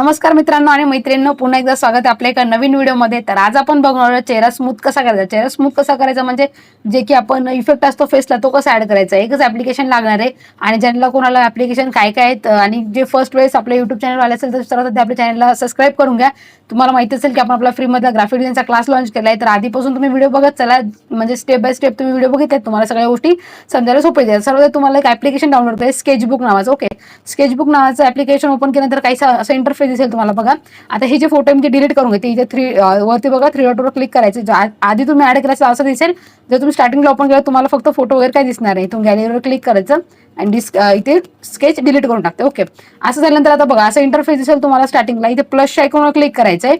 नमस्कार मित्रांनो आणि मैत्रिणींनो पुन्हा एकदा स्वागत आहे आपल्या एका नवीन व्हिडिओमध्ये. तर आज आपण बघणार चेहरा स्मूथ कसा करायचा? चेहरा स्मूथ कसा करायचा म्हणजे जे की आपण इफेक्ट असतो फेसला तो कसा ऍड करायचा? एकच ऍप्लिकेशन लागणार आहे आणि ज्यांना कोणाला ऍप्लिकेशन काय काय आहेत आणि जे फर्स्ट वेळेस आपल्या युट्यूब चॅनल आले असेल तर सर्वात आपल्या चॅनलला सबस्क्राईब करून घ्या. तुम्हाला माहिती असेल की आपण आपला फ्रीमधला ग्राफिक डिझाईनचा क्लास लॉन्च केला आहे तर आधीपासून तुम्ही व्हिडिओ बघत चला म्हणजे स्टेप बाय स्टेप तुम्ही व्हिडिओ बघितले तुम्हाला सगळ्या गोष्टी समजायला सोपे द्या सर्वात तुम्हाला एक ऍप्लिकेशन डाउनलोड करायचं स्केचबुक नावाचं ओके स्केचबुक नावाचं ऍप्लिकेशन ओपन केल्यानंतर काही असं इंटरफेस दिसेल तुम्हाला बघा. आता हे जे फोटो मी डिलीट करून घेते. इथे थ्री वरती बघा थ्री डॉटवर क्लिक करायचं. आधी तुम्ही ऍड केलं असं दिसेल. जर तुम्ही स्टार्टिंगला ओपन केलं तुम्हाला फक्त फोटो वगैरे काय दिसणार आहे तुम्ही गॅलरीवर क्लिक करायचं आणि डिस्क इथे स्केच डिलीट करून टाकते. ओके असं झाल्यानंतर आता बघा असं इंटरफेस दिसेल तुम्हाला स्टार्टिंगला इथे प्लस आयकॉनवर क्लिक करायचं आहे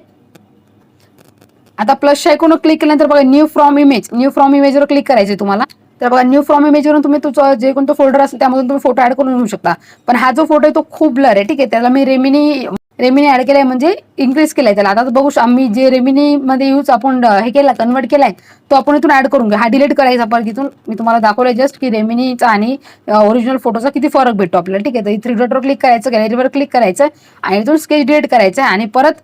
आता प्लस आयकॉनवर क्लिक केल्यानंतर बघा new from image new from इमेजवर click करायचे तुम्हाला. तर बघा न्यू फ्रॉम इमेजवरून तुम्ही तुमचा जे कोणतं फोल्डर असेल त्यामधून तुम्ही फोटो ऍड करून घेऊ शकता. पण हा जो फोटो आहे तो खूप ब्लर आहे. ठीक आहे. त्याला मी रेमिनी रेमिनी ऍड केलाय म्हणजे इन्क्रीज केलाय त्याला. आता बघू आम्ही जे रेमिनी मध्ये यूज आपण हे केला कन्वर्ट केलाय तो आपण इथून ऍड करून घ्या हा डिलीट करायचा परत इथून मी तुम्हाला दाखवलंय जस्ट की रेमिनीचा आणि ओरिजिनल फोटोचा किती फरक भेटतो आपल्याला. ठीक आहे तर थ्री डॉटवर क्लिक करायचं गॅलरीवर क्लिक करायचं आणि इथून स्केच डिलीट करायचं आणि परत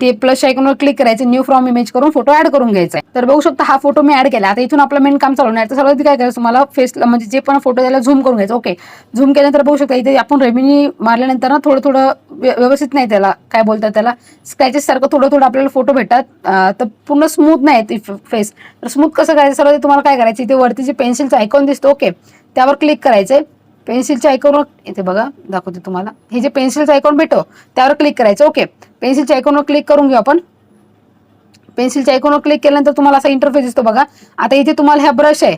ते प्लस आयकॉनवर क्लिक करायचं न्यू फ्रॉम इमेज करून फोटो ऍड करून घ्यायचा आहे. तर बघू शकता हा फोटो मी ऍड केला. आता इथून आपलं मेन काम चालू नाही तर सर्वात काय करायचं तुम्हाला फेसला म्हणजे जे पण फोटो त्याला झूम करून घ्यायचं. ओके झूम केल्यानंतर बघू शकता इथे आपण रेमिनी मारल्यानंतर ना थोडं थोडं व्यवस्थित नाही त्याला. काय बोलतात त्याला? स्क्रॅचेस सारखं थोडं थोडं आपल्याला फोटो भेटतात. तर पूर्ण स्मूथ नाही फेस तर स्मूथ कसं करायचं? सर्वात तुम्हाला काय करायचं? इथे वरती जे पेन्सिलचं आयकॉन दिसतो ओके त्यावर क्लिक करायचंय. पेन्सिलच्या आयकॉनवर इथे बघा दाखवते तुम्हाला. हे जे पेन्सिलचं आयकॉन भेटो त्यावर क्लिक करायचं ओके पेन्सिलच्या आयकॉनवर क्लिक करून घेऊ आपण. पेन्सिलच्या आयकॉनवर क्लिक केल्यानंतर तुम्हाला असा इंटरफेस दिसतो बघा. आता इथे तुम्हाला हा ब्रश आहे.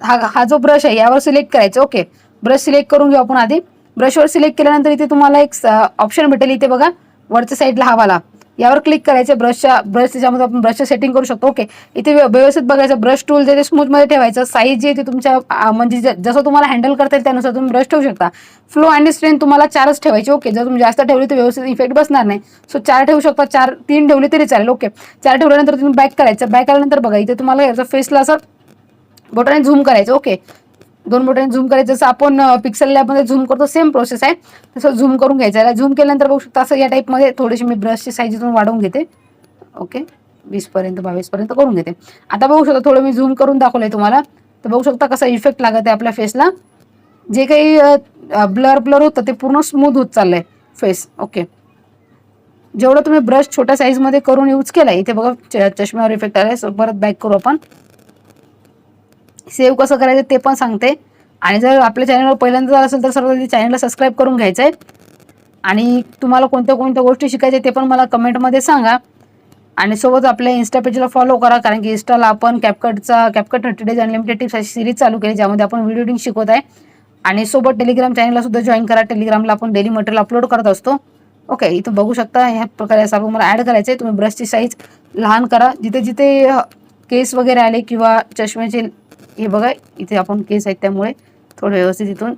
हा हा जो ब्रश आहे यावर सिलेक्ट करायचं ओके ब्रश सिलेक्ट करून घेऊ आपण आधी. ब्रशवर सिलेक्ट केल्यानंतर इथे तुम्हाला एक ऑप्शन भेटेल इथे बघा. वरच्या साईडला हवाला यावर क्लिक करायचं ब्रशच्या ब्रश त्याच्यामध्ये आपण ब्रशचं सेटिंग करू शकतो. ओके इथे व्यवस्थित बघायचं ब्रश टूल जे स्मूथमध्ये ठेवायचं साईज जे ते तुमच्या म्हणजे जसं तुम्हाला हँडल करता येईल त्यानुसार तुम्ही ब्रश ठेवू शकता. फ्लो आणि स्ट्रेंथ तुम्हाला चारच ठेवायचे ओके जर तुम्ही जास्त ठेवली तर व्यवस्थित इफेक्ट बसणार नाही. सो चार ठेवू शकता चार तीन ठेवली तरी चालेल ओके चार ठेवल्यानंतर तुम्ही बॅक करायचं. बॅक आल्यानंतर बघा इथे तुम्हाला याचा फेसला असं बोटाने झूम करायचं ओके दोन बोटाने झूम करायचं. जसं आपण पिक्सल लॅबमध्ये झूम करतो सेम प्रोसेस आहे. तसं झूम करून घ्यायचं. याला झूम केल्यानंतर बघू शकता असं या टाईपमध्ये थोडीशी मी ब्रशची साईज इथून वाढवून घेते. ओके वीसपर्यंत बावीसपर्यंत करून घेते. आता बघू शकता थोडं मी झूम करून दाखवलंय तुम्हाला. तर बघू शकता कसा इफेक्ट लागत आहे आपल्या फेसला जे काही ब्लर ब्लर होतं ते पूर्ण स्मूथ होत चाललंय फेस ओके जेवढं तुम्ही ब्रश छोट्या साईजमध्ये करून यूज केला इथे बघा च- चष्म्यावर इफेक्ट आलाय. So, परत बॅक करू आपण. सेव्ह कसं करायचं ते पण सांगते. आणि जर आपल्या चॅनलवर पहिल्यांदा जर असेल तर सर्व चॅनलला सबस्क्राईब करून घ्यायचं आहे आणि तुम्हाला कोणत्या कोणत्या गोष्टी शिकायच्या ते पण मला कमेंटमध्ये सांगा. आणि सोबत आपल्या इन्स्टा पेजला फॉलो करा कारण की इन्स्टाला आपण कॅपकटचा CapCut thirty days unlimited tips अशी सिरीज चालू केली ज्यामध्ये आपण व्हिडिओ एडिटिंग शिकवत आहे. आणि सोबत टेलिग्राम चॅनलला सुद्धा जॉईन करा. टेलिग्रामला आपण डेली मटेरियल अपलोड करत असतो. ओके इथं बघू शकता ह्या प्रकारे असं आपण मला ॲड करायचं आहे तुम्ही ब्रशची साईज लहान करा. जिथे जिथे केस वगैरे आले किंवा चष्म्याचे हे बघा इथे आपण केस आहेत त्यामुळे थोडं व्यवस्थित इथून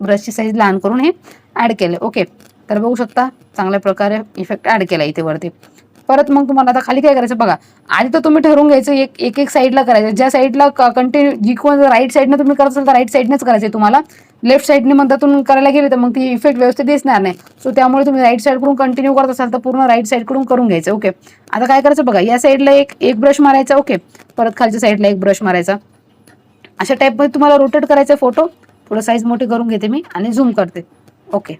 ब्रशची साईज लहान करून हे ॲड केलं. ओके तर बघू शकता चांगल्या प्रकारे इफेक्ट ॲड केला इथे वरती. परत मग तुम्हाला आता खाली काय करायचं बघा. आधी तर तुम्ही ठरवून घ्यायचं एक एक एक साईडला करायचं. ज्या साईडला कंटिन्यू जी कोण राईट साईडनं तुम्ही करत असाल तर राईट साईडनेच करायचं आहे तुम्हाला. लेफ्ट साईडने मध्यातून करायला गेले तर मग ती इफेक्ट व्यवस्थित दिसणार नाही. सो त्यामुळे तुम्ही राईट साईडकडून कंटिन्यू करत असाल तर पूर्ण राईट साईडकडून करून घ्यायचं. ओके आता काय करायचं बघा या साईडला एक एक ब्रश मारायचा. ओके परत खालच्या साईडला एक ब्रश मारायचा. अशा टाईपमध्ये तुम्हाला रोटेट करायचा फोटो थोडं साईज मोठी करून घेते मी आणि झूम करते. ओके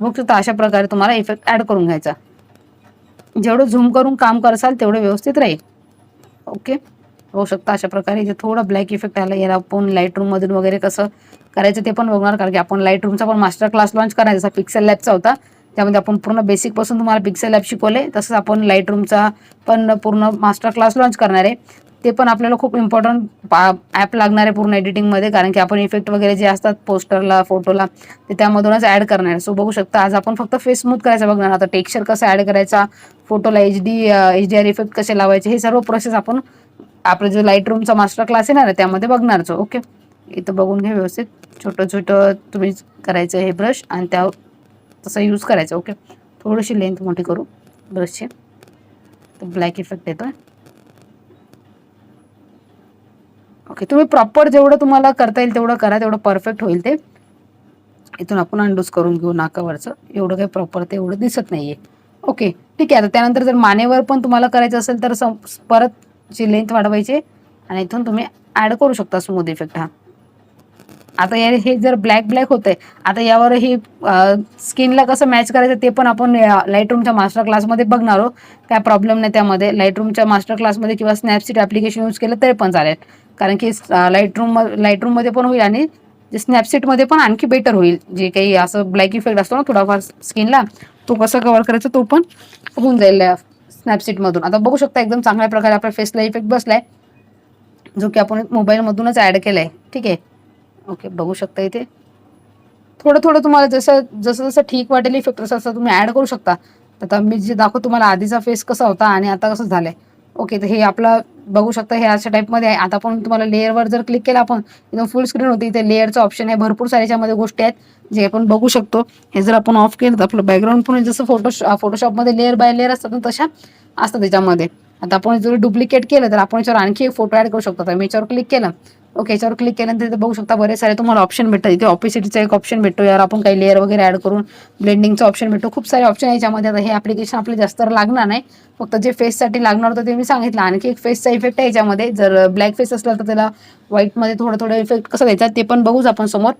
बघू शकता अशा प्रकारे तुम्हाला इफेक्ट ॲड करून घ्यायचा. जेवढं झूम करून काम करसाल तेवढं व्यवस्थित राहील. ओके होऊ शकता अशा प्रकारे. जे थोडं ब्लॅक इफेक्ट आला. याला आपण लाइट रूममधून वगैरे कसं करायचं ते पण बघणार. कारण की आपण लाइट रूमचा पण मास्टर क्लास लॉन्च करायचा. जसा पिक्सेल लॅबचा होता. त्यामध्ये आपण पूर्ण बेसिकपासून तुम्हाला पिक्सेल लॅब शिकवले. तसंच आपण लाइट रूमचा पण पूर्ण मास्टर क्लास लॉन्च करणार आहे. ते पण आपल्याला खूप इम्पॉर्टंट ॲप लागणार आहे पूर्ण एडिटिंगमध्ये कारण की आपण इफेक्ट वगैरे जे असतात पोस्टरला फोटोला ते त्यामधूनच ॲड करणार आहे. सो बघू शकता आज आपण फक्त फेस स्मूथ करायचा बघणार आता टेक्स्चर कसं ॲड करायचा फोटोला H D H D R effect कसे लावायचे हे सर्व प्रोसेस आपण आपलं जो लाइट रूमचा मास्टर क्लास येणार आहे त्यामध्ये बघणारच ओके इथं बघून घ्या व्यवस्थित. छोटं छोटं तुम्ही करायचं हे ब्रश आणि त्या तसं यूज करायचं ओके थोडीशी लेंथ मोठी करू ब्रशची तर ब्लॅक इफेक्ट येतोय. ओके तुम्ही प्रॉपर जेवढं तुम्हाला करता येईल तेवढं करा तेवढं परफेक्ट होईल ते. इथून आपण अंडूस करून घेऊ नाकावरचं. एवढं काही प्रॉपर ते एवढं दिसत नाहीये. ओके ठीक आहे. आता त्यानंतर जर मानेवर पण तुम्हाला करायचं असेल तर परत जी लेंथ वाढवायची आणि इथून तुम्ही ऍड करू शकता स्मूथ इफेक्ट हा. आता या हे जर ब्लॅक ब्लॅक होतंय आता यावर हे स्किनला कसं मॅच करायचं ते पण आपण लाइट रूमच्या मास्टर क्लासमध्ये बघणार आहोत. काय प्रॉब्लेम नाही त्यामध्ये. लाइट रूमच्या मास्टर क्लासमध्ये किंवा स्नॅपसीट ॲप्लिकेशन यूज केलं तरी पण चालेल. कारण की लाइट रूम लाइट रूममध्ये पण होईल आणि जे स्नॅपसीटमध्ये पण आणखी बेटर होईल. जे काही असं ब्लॅक इफेक्ट असतो ना थोडाफार स्किनला तो कसं कव्हर करायचा तो पण होऊन जाईल स्नॅपसीटमधून आता बघू शकता एकदम चांगल्या प्रकारे आपल्या फेसला इफेक्ट बसलाय. जो की आपण मोबाईलमधूनच ॲड केलाय. ठीक आहे. ओके बघू शकता इथे. थोडं थोडं तुम्हाला जसं जसं जसं ठीक वाटेल इफेक्ट तसं तसं तुम्ही ॲड करू शकता. आता मी जे दाखवतो तुम्हाला आधीचा फेस कसा होता आणि आता कसं झालं ओके तर हे आपलं बघू शकता हे अशा टाईपमध्ये आहे. आता पण तुम्हाला लेअरवर जर क्लिक केलं आपण एकदम फुल स्क्रीन होती. इथे लेअरचं ऑप्शन आहे. भरपूर साऱ्या याच्यामध्ये गोष्टी आहेत जे आपण बघू शकतो. हे जर आपण ऑफ केलं तर आपलं बॅकग्राऊंड पण जसं फोटो फोटोशॉपमध्ये लेअर बाय लेअर असतात ना तशा असतात त्याच्यामध्ये. आता आपण जर डुप्लिकेट केलं तर आपण याच्यावर आणखी एक फोटो ऍड करू शकतो. तर मी याच्यावर क्लिक केलं. ओके याच्यावर क्लिक केल्यानंतर तिथे बघू शकता बरेच सारे तुम्हाला ऑप्शन भेटतात. इथे ऑपिसिटीचा एक ऑप्शन भेटतो. यावर आपण काही लेअर वगैरे ऍड करून ब्लेंडिंगचा ऑप्शन भेटतो. खूप सारे ऑप्शन आहे याच्यामध्ये. आता हे ॲप्लिकेशन आपले जास्त लागणार नाही. फक्त जे फेससाठी लागणार होतं ते मी सांगितलं. आणखी एक फेसचा इफेक्ट आहे याच्यामध्ये. जर ब्लॅक फेस असला तर त्याला व्हाईटमध्ये थोडं थोडं इफेक्ट कसं द्यायचा ते पण बघूच आपण समोर.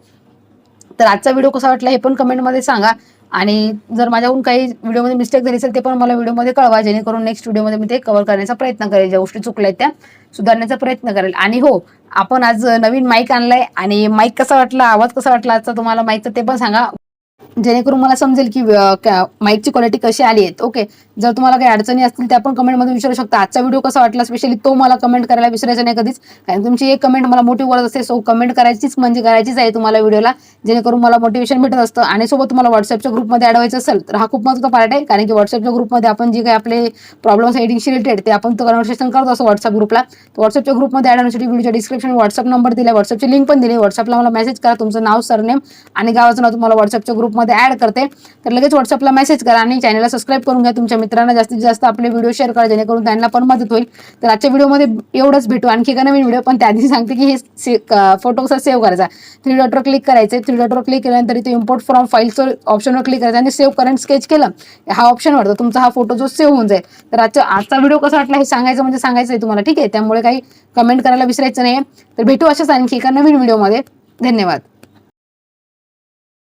तर आजचा व्हिडिओ कसा वाटला हे पण कमेंटमध्ये सांगा. आणि जर माझ्याहून काही व्हिडिओमध्ये मिस्टेक झाली असेल ते पण मला व्हिडिओमध्ये कळवा जेणेकरून नेक्स्ट व्हिडिओमध्ये मी ते कव्हर करण्याचा प्रयत्न करेल. ज्या गोष्टी चुकल्या आहेत त्या सुधारण्याचा प्रयत्न करेल. आणि हो आपण आज नवीन माईक आणलाय आणि माईक कसा वाटला आवाज कसा वाटला आजचा तुम्हाला माईकचा ते पण सांगा. जेणेकरून मला समजेल की माईकची क्वालिटी कशी आली आहे. ओके जर तुम्हाला काही अडचणी असतील त्या पण कमेंटमध्ये विचारू शकता. आजचा व्हिडिओ कसा वाटला स्पेशली तो मला कमेंट करायला विसरायचा नाही कधीच. कारण तुमची एक कमेंट मला मोठी करत असते सो कमेंट करायचीच म्हणजे करायचीच आहे तुम्हाला व्हिडिओला जेणेकरून मला मोटिवेशन भेटत असतं. आणि सोबत तुम्हाला व्हॉट्सअपच्या ग्रुपमध्ये अडवायचं असेल तर हा खूप महत्त्वाचा पार्ट आहे. कारण की व्हॉट्सअपच्या ग्रुपमध्ये आपण जे काही आपले प्रॉब्लेम्स एडिंगशी रिलेटेड ते आपण कन्व्हर्सेशन करतो असं व्हॉट्सअप ग्रुपला तर व्हॉट्सअपच्या ग्रुपमध्ये ॲड होण्यासाठी व्हिडिओच्या डिस्क्रिप्शन व्हॉट्सअप नंबर दिला व्हॉट्सअपची लिंक पण दिली व्हॉट्सअपला मला मेसेज करा. तुमचं नाव सरनेम आणि गावाचं नाव तुम्हाला व्हॉट्सअपच्या ग्रुपमध्ये ॲड करते. तर लगेच व्हॉट्सअपला मेसेज करा आणि चॅनलला सबस्क्राईब करून घ्या. तुमच्या मित्रांना जास्तीत जास्त आपले व्हिडिओ शेअर करा जेणेकरून त्यांना पण मदत होईल. तर आजच्या व्हिडिओमध्ये एवढंच भेटू. आणखी एका नवीन व्हिडिओ पण त्याआधी सांगते की हे फोटो कसा सेव्ह करायचा. थ्री डॉटवर क्लिक करायचं. थ्री डॉटवर क्लिक केल्यानंतर इथे इम्पोर्ट फ्रॉम फाईलचं ऑप्शनवर क्लिक करायचं आणि सेव्ह करंट स्केच केलं. हा ऑप्शन वाटतो तुमचा हा फोटो जो सेव्ह होऊन जाईल. तर आजचा आजचा व्हिडिओ कसा वाटला हे सांगायचं म्हणजे सांगायचं आहे तुम्हाला. ठीक आहे? त्यामुळे काही कमेंट करायला विसरायचं नाही तर भेटू अशाच आणखी एका नवीन व्हिडिओमध्ये धन्यवाद.